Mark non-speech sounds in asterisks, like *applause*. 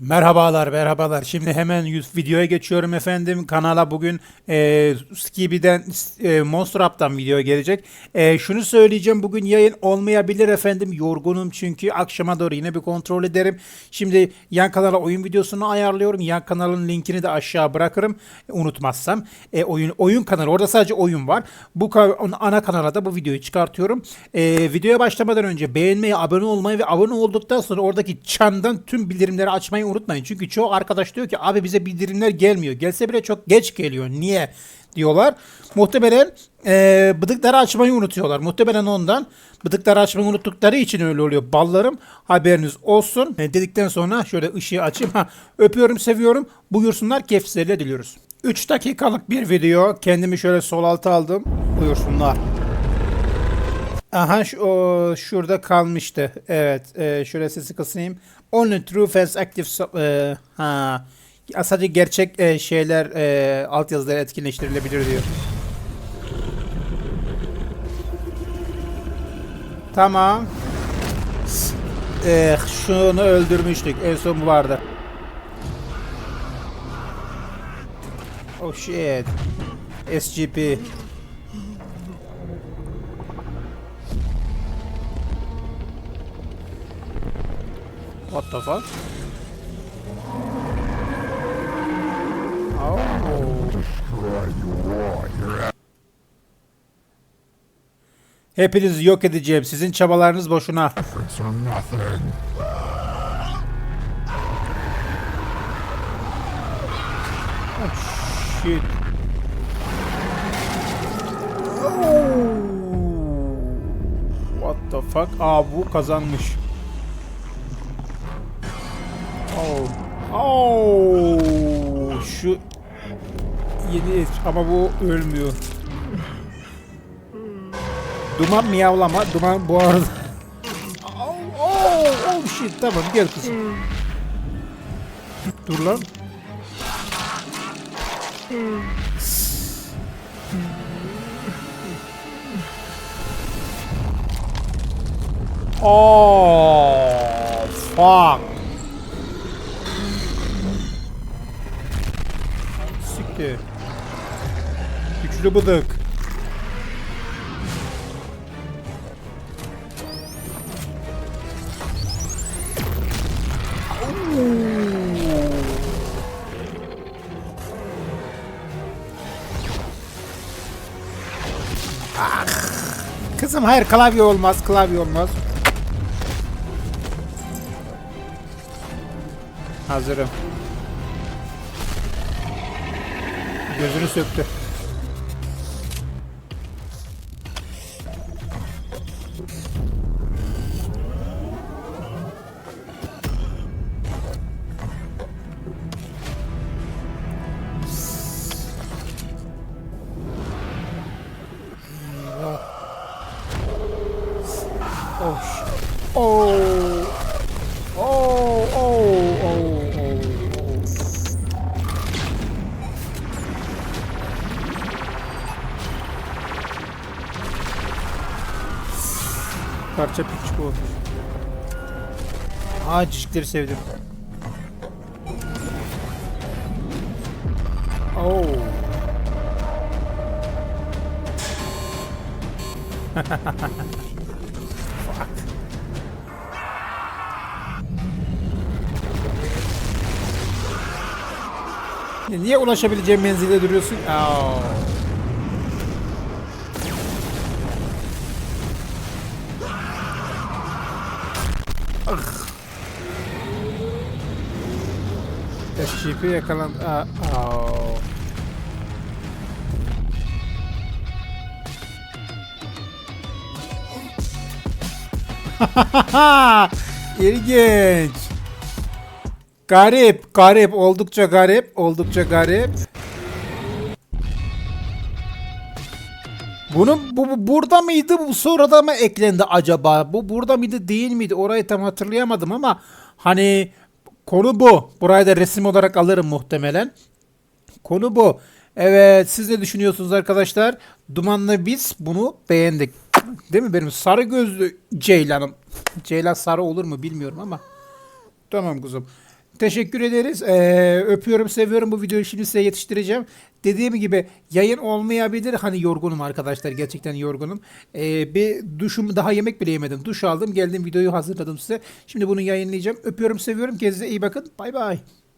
Merhabalar, merhabalar. Şimdi hemen videoya geçiyorum efendim. Kanala bugün e, Skibi'den, e, Monster Up'tan video gelecek. E, şunu söyleyeceğim, bugün yayın olmayabilir efendim. Yorgunum çünkü akşama doğru yine bir kontrol ederim. Şimdi yan kanala oyun videosunu ayarlıyorum. Yan kanalın linkini de aşağı bırakırım. Unutmazsam. E, oyun oyun kanalı, orada sadece oyun var. Bu ana kanala da bu videoyu çıkartıyorum. E, videoya başlamadan önce beğenmeyi, abone olmayı ve abone olduktan sonra oradaki çandan tüm bildirimleri açmayı unutmayın. Çünkü çoğu arkadaş diyor ki abi bize bildirimler gelmiyor. Gelse bile çok geç geliyor. Niye? diyorlar. Muhtemelen e, bıdıkları açmayı unutuyorlar. Muhtemelen ondan. Bıdıkları açmayı unuttukları için öyle oluyor. Ballarım haberiniz olsun. E, dedikten sonra şöyle ışığı açayım. Ha, öpüyorum seviyorum. Buyursunlar kefsizlerle diliyoruz. 3 dakikalık bir video. Kendimi şöyle sol alta aldım. Buyursunlar. Aha şu, o, şurada kalmıştı. Evet. E, şöyle sesi kısayım. Only true fans active so- e, ha. Sadece gerçek e, şeyler e, altyazılar etkinleştirilebilir diyor. Tamam. Eh, şunu öldürmüştük. En son bu vardı. Oh shit. SGP. What the fuck? Oh. Hepinizi yok edeceğim. Sizin çabalarınız boşuna. Nothing. Shit. Oh. What the fuck? Aa bu kazanmış. Oh. Oh. Şu yeni es- ama bu ölmüyor. Duman miyavlama. Duman bu arada. Oh, oh, oh shit tamam gel kızım. Dur lan. Oh, fuck. Siktir. Güçlü bıdık. Kızım hayır klavye olmaz, klavye olmaz. Hazırım. Gözünü söktü. Oh. Oh, Parça piç bu. Aa cicikleri sevdim. Oh. *laughs* Ya Niye ulaşabileceğim menzilde duruyorsun? Aa. SCP yakalandı. Aa. Aa. *laughs* İlginç. Garip, garip, oldukça garip, oldukça garip. Bunun bu, bu burada mıydı? Bu sonradan mı eklendi acaba? Bu burada mıydı, değil miydi? Orayı tam hatırlayamadım ama hani konu bu. Burayı da resim olarak alırım muhtemelen. Konu bu. Evet, siz ne düşünüyorsunuz arkadaşlar? Dumanlı biz bunu beğendik. Değil mi benim sarı gözlü Ceylan'ım? Ceylan sarı olur mu bilmiyorum ama. Tamam kuzum. Teşekkür ederiz. Ee, öpüyorum, seviyorum. Bu videoyu şimdi size yetiştireceğim. Dediğim gibi yayın olmayabilir. Hani yorgunum arkadaşlar. Gerçekten yorgunum. Ee, bir duşum daha yemek bile yemedim. Duş aldım. Geldim videoyu hazırladım size. Şimdi bunu yayınlayacağım. Öpüyorum, seviyorum. Kendinize iyi bakın. Bay bay.